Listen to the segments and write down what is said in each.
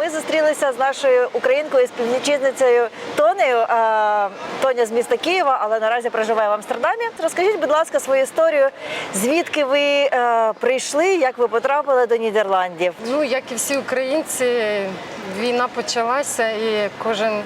ми зустрілися з нашою українкою співвітчизницею Тонею. Тоня з міста Києва, але наразі проживає в Амстердамі. Розкажіть, будь ласка, свою історію. Звідки ви е, прийшли? Як ви потрапили до Нідерландів? Ну, як і всі українці, війна почалася, і кожен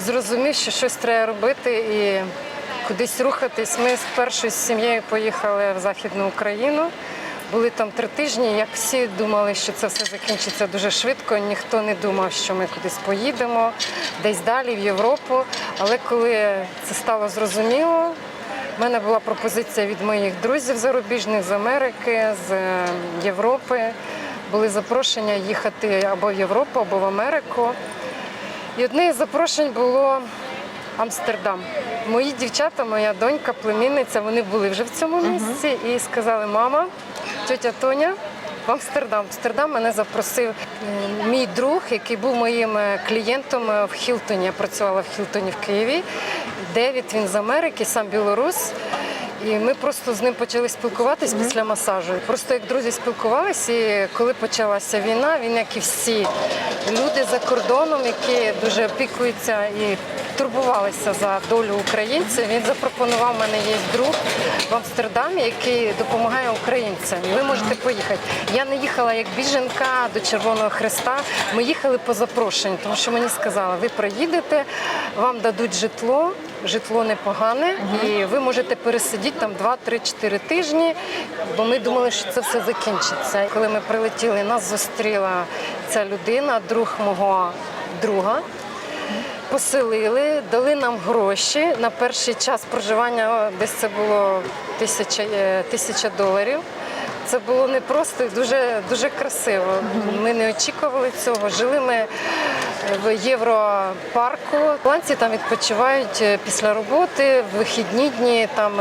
зрозумів, що щось треба робити і кудись рухатись. Ми з сім'єю поїхали в Західну Україну. Були там три тижні. Як всі думали, що це все закінчиться дуже швидко. Ніхто не думав, що ми кудись поїдемо, десь далі в Європу. Але коли це стало зрозуміло, у мене була пропозиція від моїх друзів зарубіжних з Америки, з е, Європи. Були запрошення їхати або в Європу, або в Америку. І одне із запрошень було Амстердам. Мої дівчата, моя донька, племінниця, вони були вже в цьому місці і сказали: мама, тетя Тоня. В Амстердам. В Амстердам мене запросив е, мій друг, який був моїм е, клієнтом е, в Хілтоні. Я працювала в Хілтоні в Києві. Девід, він з Америки, сам білорус. І ми просто з ним почали спілкуватись після масажу. Просто як друзі спілкувалися, і коли почалася війна, він, як і всі люди за кордоном, які дуже опікуються і турбувалися за долю українців. Він запропонував мене є друг в Амстердамі, який допомагає українцям. Ви можете поїхати. Я не їхала як біженка до Червоного Христа. Ми їхали по запрошенню, тому що мені сказали, ви приїдете, вам дадуть житло. Житло непогане, і ви можете пересидіти там 2-3-4 тижні, бо ми думали, що це все закінчиться. Коли ми прилетіли, нас зустріла ця людина, друг мого друга. Поселили, дали нам гроші на перший час проживання. Десь це було тисяча, е, тисяча доларів. Це було непросто і дуже, дуже красиво. Ми не очікували цього. Жили ми е, в європарку. Голландці там відпочивають е, після роботи, в вихідні дні. Там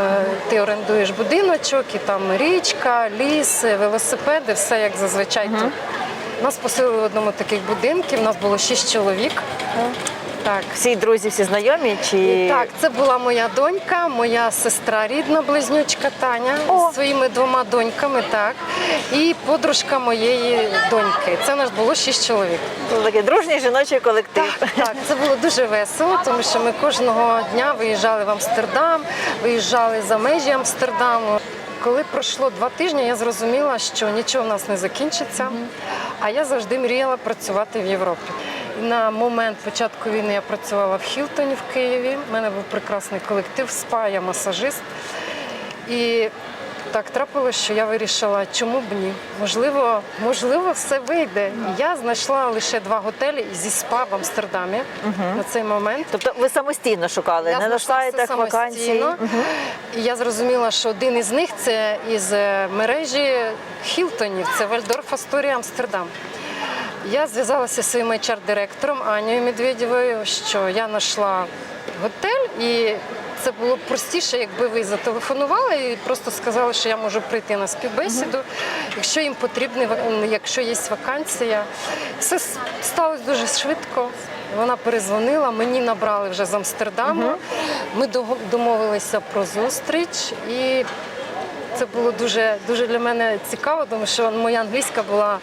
ти орендуєш будиночок, і там річка, ліс, велосипеди, все як зазвичай. Нас поселили в одному таких будинків, нас було шість чоловік. Так. Всі друзі, всі знайомі? Чи Так, це була моя донька, моя сестра рідна, близнючка Таня О. з своїми двома доньками, так, і подружка моєї доньки. Це нас було шість чоловік. Це такий дружній жіночий колектив? Так, це було дуже весело, тому що ми кожного дня виїжджали в Амстердам, виїжджали за межі Амстердаму. Коли пройшло два тижні, я зрозуміла, що нічого в нас не закінчиться, а я завжди мріяла працювати в Європі. На момент початку війни я працювала в Хілтоні в Києві. У мене був прекрасний колектив, спа, я масажист. І так трапилося, що я вирішила, чому б ні? Можливо, можливо, все вийде. Я знайшла лише два готелі зі спа в Амстердамі на цей момент. Тобто ви самостійно шукали, Я не на знайшла все сайтах вакансій? самостійно. І я зрозуміла, що один із них це із е, мережі Хілтонів, це Вальдорф Асторія Амстердам. Я зв'язалася зі своїм HR-директором Анією Медведєвою, що я знайшла готель, і це було б простіше, якби ви зателефонували і просто сказали, що я можу прийти на співбесіду, якщо їм потрібно, якщо є вакансія. Все сталося дуже швидко. Вона перезвонила, мені набрали вже з Амстердаму. Ми домовилися про зустріч і це було дуже, дуже для мене цікаво, тому що моя англійська була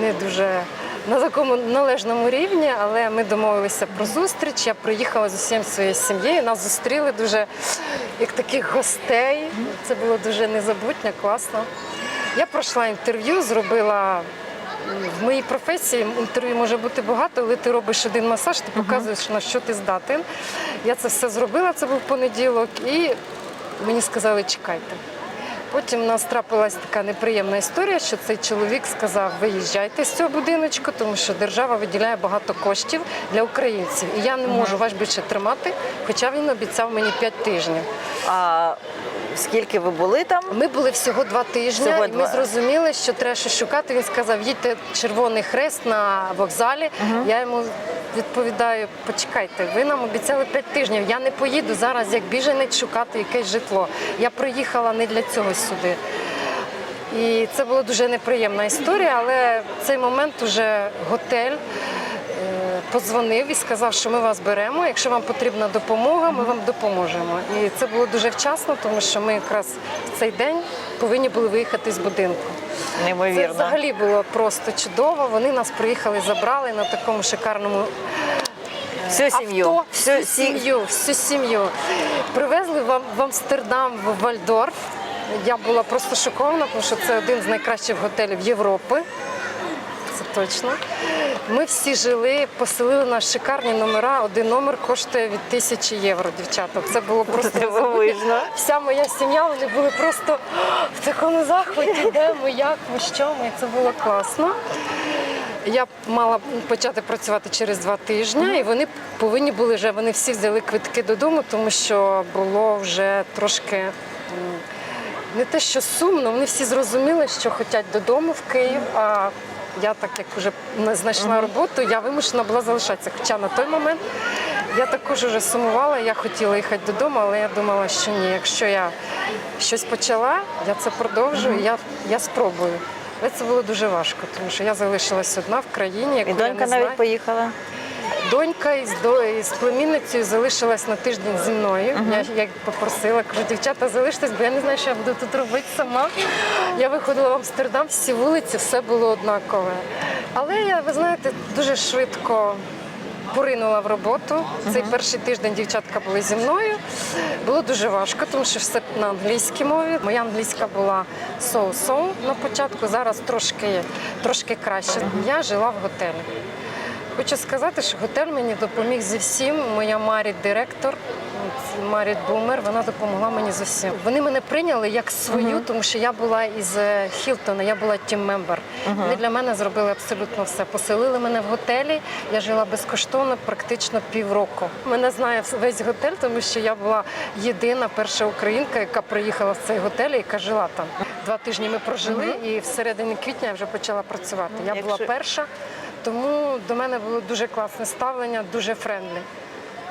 не дуже на такому належному рівні, але ми домовилися про зустріч. Я приїхала з усім своєю сім'єю. Нас зустріли дуже як таких гостей. Це було дуже незабутньо, класно. Я пройшла інтерв'ю, зробила. В моїй професії інтерв'ю може бути багато, але ти робиш один масаж, ти показуєш, на що ти здатен. Я це все зробила, це був понеділок, і мені сказали, чекайте. Потім у нас трапилась така неприємна історія, що цей чоловік сказав: виїжджайте з цього будиночку, тому що держава виділяє багато коштів для українців. І я не можу вас більше тримати, хоча він обіцяв мені 5 тижнів. А скільки ви були там? Ми були всього два тижні, Всього і ми два. зрозуміли, що треба щось шукати. Він сказав, їдьте Червоний Хрест на вокзалі. Я йому відповідаю: почекайте, ви нам обіцяли п'ять тижнів. Я не поїду зараз як біженець шукати якесь житло. Я приїхала не для цього сюди. І це була дуже неприємна історія, але в цей момент уже готель. Подзвонив і сказав, що ми вас беремо. Якщо вам потрібна допомога, ми вам допоможемо. І це було дуже вчасно, тому що ми якраз в цей день повинні були виїхати з будинку. Це взагалі було просто чудово. Вони нас приїхали, забрали на такому шикарному Всю сім'ю. авто, Всю сім'ю, всю сім'ю. Привезли в, в Амстердам, в Вальдорф. Я була просто шокована, тому що це один з найкращих готелів Європи. Точно. Ми всі жили, поселили на шикарні номера. Один номер коштує від тисячі євро, дівчата. Це було просто Дивовижно. Вся моя сім'я, вони були просто в такому захваті, де ми, як ми, що ми. Це було класно. Я мала почати працювати через два тижні, і вони повинні були вже, вони всі взяли квитки додому, тому що було вже трошки не те, що сумно, вони всі зрозуміли, що хочуть додому в Київ. А я, так як вже не знайшла роботу, я вимушена була залишатися. Хоча на той момент я також вже сумувала, я хотіла їхати додому, але я думала, що ні, якщо я щось почала, я це продовжую, я, я спробую. Але це було дуже важко, тому що я залишилась одна в країні, яку І я донька не знаю. навіть поїхала. Донька із, до, із племінницею залишилась на тиждень зі мною. Я, я попросила, кажу, дівчата, залиштесь, бо я не знаю, що я буду тут робити сама. Я виходила в Амстердам, всі вулиці, все було однакове. Але я, ви знаєте, дуже швидко поринула в роботу. Цей перший тиждень дівчатка були зі мною. Було дуже важко, тому що все на англійській мові. Моя англійська була соу-соу на початку, зараз трошки, трошки краще. Я жила в готелі. Хочу сказати, що готель мені допоміг зі всім. Моя Марі, директор, Марі Бумер, вона допомогла мені з усім. Вони мене прийняли як свою, тому що я була із е, Хілтона, я була тім-мембер. Вони для мене зробили абсолютно все. Поселили мене в готелі. Я жила безкоштовно практично півроку. Мене знає весь готель, тому що я була єдина перша українка, яка приїхала в цей готель і яка жила там. Два тижні ми прожили, і в середині квітня я вже почала працювати. Я була перша. Тому до мене було дуже класне ставлення, дуже френдлі.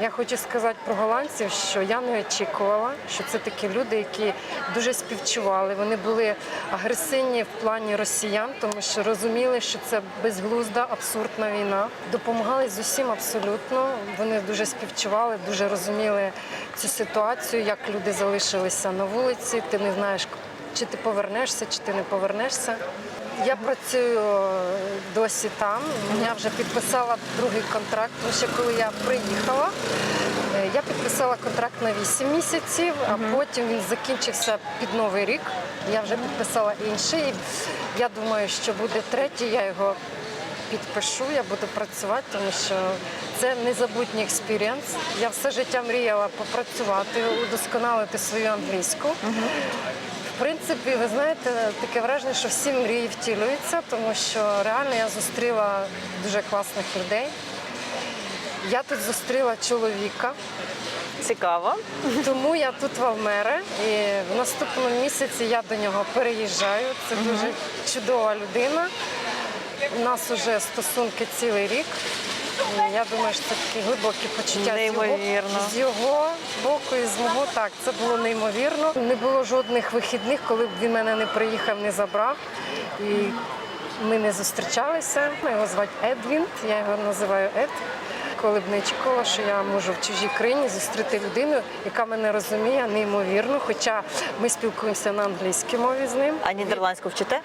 Я хочу сказати про голландців, що я не очікувала, що це такі люди, які дуже співчували. Вони були агресивні в плані росіян, тому що розуміли, що це безглузда, абсурдна війна. Допомагали з усім абсолютно. Вони дуже співчували, дуже розуміли цю ситуацію, як люди залишилися на вулиці. Ти не знаєш, чи ти повернешся, чи ти не повернешся. Я працюю е, досі там. Я вже підписала другий контракт. Тому що коли я приїхала, е, я підписала контракт на 8 місяців, а потім він закінчився під новий рік. Я вже підписала інший. Я думаю, що буде третій. Я його підпишу, я буду працювати, тому що це незабутній експірієнс. Я все життя мріяла попрацювати, удосконалити свою англійську. В принципі, ви знаєте, таке враження, що всі мрії втілюються, тому що реально я зустріла дуже класних людей. Я тут зустріла чоловіка, Цікаво. тому я тут в Алмере. І в наступному місяці я до нього переїжджаю. Це дуже чудова людина. У нас вже стосунки цілий рік. Я думаю, що це такі глибокі почуття з його, Неймовірно. з його боку і з мого. Так, це було неймовірно. Не було жодних вихідних, коли б він мене не приїхав, не забрав. І ми не зустрічалися. Його звати Едвін, я його називаю Ед. Коли б не очікувала, що я можу в чужій країні зустріти людину, яка мене розуміє неймовірно. Хоча ми спілкуємося на англійській мові з ним. А нідерландську вчите?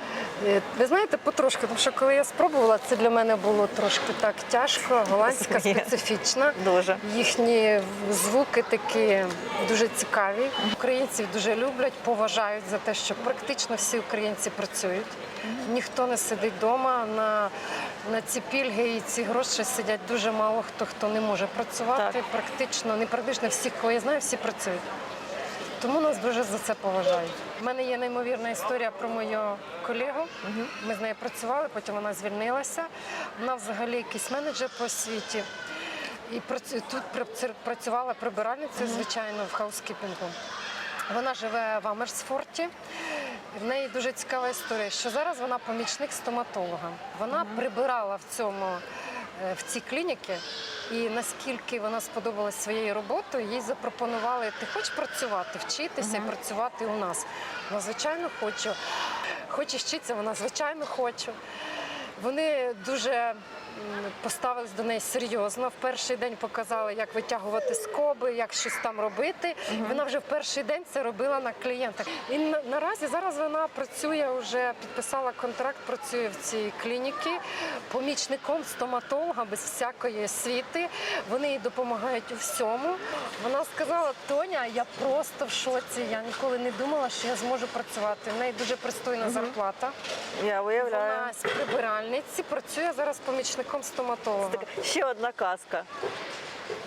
Е, Ви знаєте, потрошки, тому що коли я спробувала, це для мене було трошки так тяжко. Голландська специфічна. Дуже. Їхні звуки такі дуже цікаві. Українців дуже люблять, поважають за те, що практично всі українці працюють. Ніхто не сидить вдома. На, на ці пільги і ці гроші сидять дуже мало хто хто не може працювати. Так. Практично, не практично всі, кого я знаю, всі працюють. Тому нас дуже за це поважають. У мене є неймовірна історія про мою колегу. Ми з нею працювали, потім вона звільнилася. Вона взагалі якийсь менеджер по освіті. І тут пр- працювала прибиральницею, звичайно, в хаускіпінгу. Вона живе в Амерсфорті. В неї дуже цікава історія, що зараз вона помічник стоматолога. Вона прибирала в цьому е, в цій клініці, і наскільки вона сподобалась своєю роботою, їй запропонували: ти хочеш працювати, вчитися і працювати у нас. Вона звичайно хочу. Хочеш вчитися, вона звичайно хочу. Вони дуже поставились до неї серйозно. В перший день показали, як витягувати скоби, як щось там робити. Вона вже в перший день це робила на клієнтах. І на- наразі зараз вона працює вже підписала контракт, працює в цій клініці помічником стоматолога без всякої освіти. Вони їй допомагають у всьому. Вона сказала: Тоня, я просто в шоці. Я ніколи не думала, що я зможу працювати. В неї дуже пристойна зарплата. Я уявляю. Вона з прибиральниці працює зараз помічником стоматолога. Так, ще одна казка.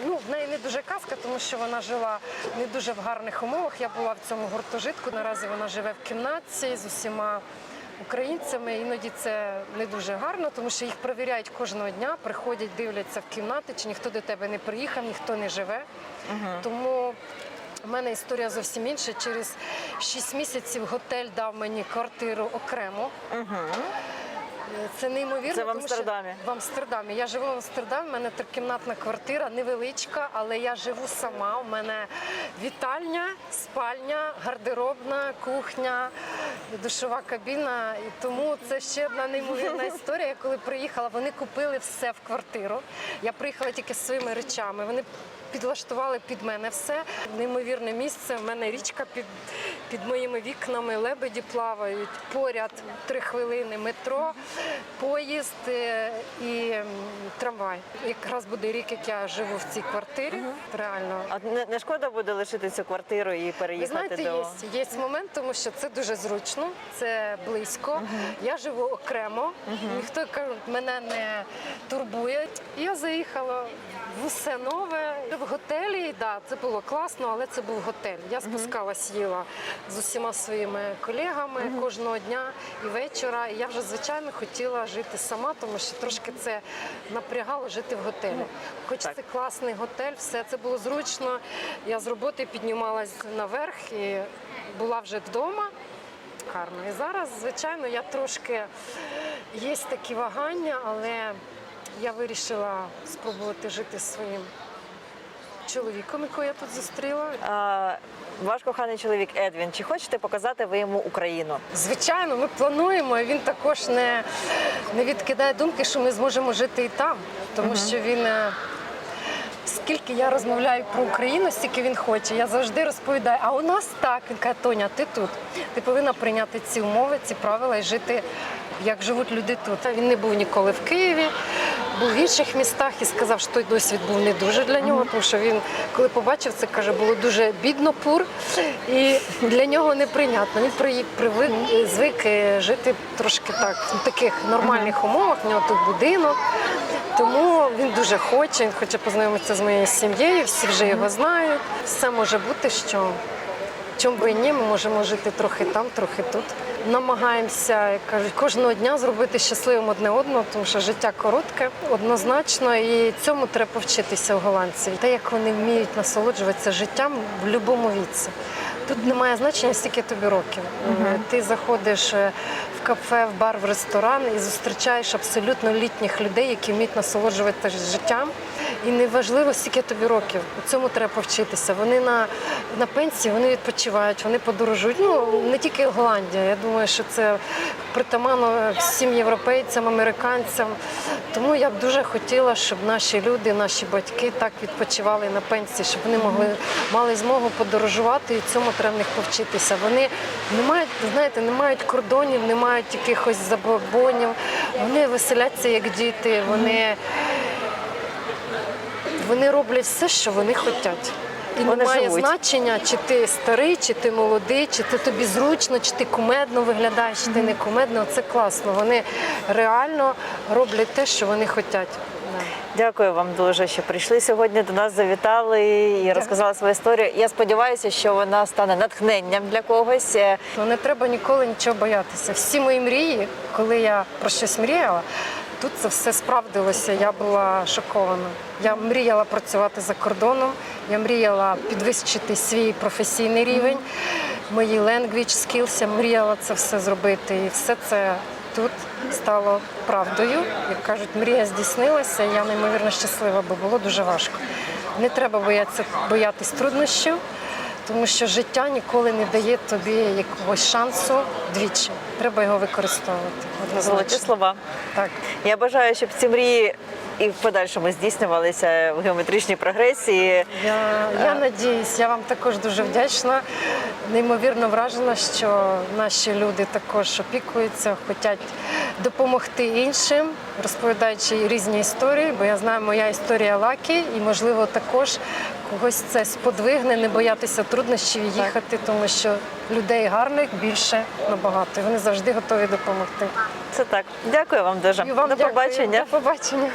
Ну, в неї не дуже казка, тому що вона жила не дуже в гарних умовах. Я була в цьому гуртожитку. Наразі вона живе в кімнаті з усіма українцями. Іноді це не дуже гарно, тому що їх перевіряють кожного дня, приходять, дивляться в кімнати, чи ніхто до тебе не приїхав, ніхто не живе. Тому в мене історія зовсім інша. Через 6 місяців готель дав мені квартиру окремо. Це неймовірно. Це в тому що- Амстердамі? В Амстердамі. Я живу в Амстердамі, в мене трикімнатна квартира, невеличка, але я живу сама. У мене вітальня, спальня, гардеробна, кухня, душова кабіна. І тому це ще одна неймовірна історія. Я коли приїхала, вони купили все в квартиру. Я приїхала тільки своїми речами. Вони підлаштували під мене все. Неймовірне місце. У мене річка під, під моїми вікнами, лебеді плавають. Поряд три хвилини метро, поїзд е, і трамвай. Якраз буде рік, як я живу в цій квартирі. Реально. А не, не шкода буде лишити цю квартиру і Ви переїхати знаєте, до є, є момент, тому що це дуже зручно, це близько. Я живу окремо, ніхто як мене не турбує. Я заїхала в усе нове в готелі. Да, це було класно, але це був готель. Я спускалась, їла з усіма своїми колегами кожного дня і вечора. І я вже звичайно хотіла жити сама, тому що трошки це напрягало жити в готелі. Хоч Так. це класний готель, все це було зручно. Я з роботи піднімалась наверх і була вже вдома. Гарно. І зараз, звичайно, я трошки є такі вагання, але я вирішила спробувати жити своїм чоловіком, якого я тут зустріла. а, ваш коханий чоловік Едвін. Чи хочете показати ви йому Україну? Звичайно, ми плануємо. і Він також не, не відкидає думки, що ми зможемо жити і там, тому що він. Скільки я розмовляю про Україну, стільки він хоче. Я завжди розповідаю, а у нас так. Він каже, Тоня, ти тут. Ти повинна прийняти ці умови, ці правила і жити, як живуть люди тут. Він не був ніколи в Києві, був в інших містах і сказав, що той досвід був не дуже для нього, тому що він, коли побачив це, каже, було дуже бідно пур, і для нього неприйнятно. Він при- привик, звик е, жити трошки так, в таких нормальних умовах. У нього тут будинок. Тому він дуже хоче, він хоче познайомитися з моєю сім'єю, всі вже його знають. Все може бути, що чому би і ні, ми можемо жити трохи там, трохи тут. Намагаємося, як кажуть, кожного дня зробити щасливим одне одного, тому що життя коротке, однозначно, і цьому треба повчитися у голландців. Те, як вони вміють насолоджуватися життям в будь-якому віці. Тут немає значення, скільки тобі років. Ти заходиш е, в кафе, в бар, в ресторан і зустрічаєш абсолютно літніх людей, які вміють насолоджуватися життям. І неважливо, скільки тобі років. У цьому треба повчитися. Вони на, на пенсії, вони відпочивають, вони подорожують. Ну не тільки Голландія. Я думаю, що це притаманно всім європейцям, американцям. Тому я б дуже хотіла, щоб наші люди, наші батьки так відпочивали на пенсії, щоб вони могли мали змогу подорожувати, і цьому треба в них повчитися. Вони не мають, знаєте, не мають кордонів, не мають якихось забобонів. Вони веселяться як діти. Вони вони роблять все, що вони хочуть. І Вони немає живуть. значення, чи ти старий, чи ти молодий, чи ти тобі зручно, чи ти кумедно виглядаєш, чи ти не кумедно. Це класно. Вони реально роблять те, що вони хочуть. Дякую вам дуже, що прийшли сьогодні до нас, завітали і розказали свою історію. Я сподіваюся, що вона стане натхненням для когось. Е, Ну, не треба ніколи нічого боятися. Всі мої мрії, коли я про щось мріяла, тут це все справдилося. Я була шокована. Я мріяла працювати за кордоном, я мріяла підвищити свій професійний рівень, мої language skills, я мріяла це все зробити. І все це тут стало правдою. Як кажуть, мрія здійснилася. Я неймовірно щаслива, бо було дуже важко. Не треба боятися, боятись труднощів тому що життя ніколи не дає тобі якогось шансу двічі. Треба його використовувати. Золоті слова. Так. Я бажаю, щоб ці мрії і в подальшому здійснювалися в геометричній прогресії. Я, я надіюсь, я вам також дуже вдячна. Неймовірно вражена, що наші люди також опікуються, хочуть допомогти іншим, розповідаючи різні історії, бо я знаю, моя історія лакі, і можливо також когось це сподвигне, не боятися труднощів і їхати, тому що людей гарних більше набагато. І вони завжди готові допомогти. Це так. Дякую вам дуже. І вам До дякую. побачення. До побачення.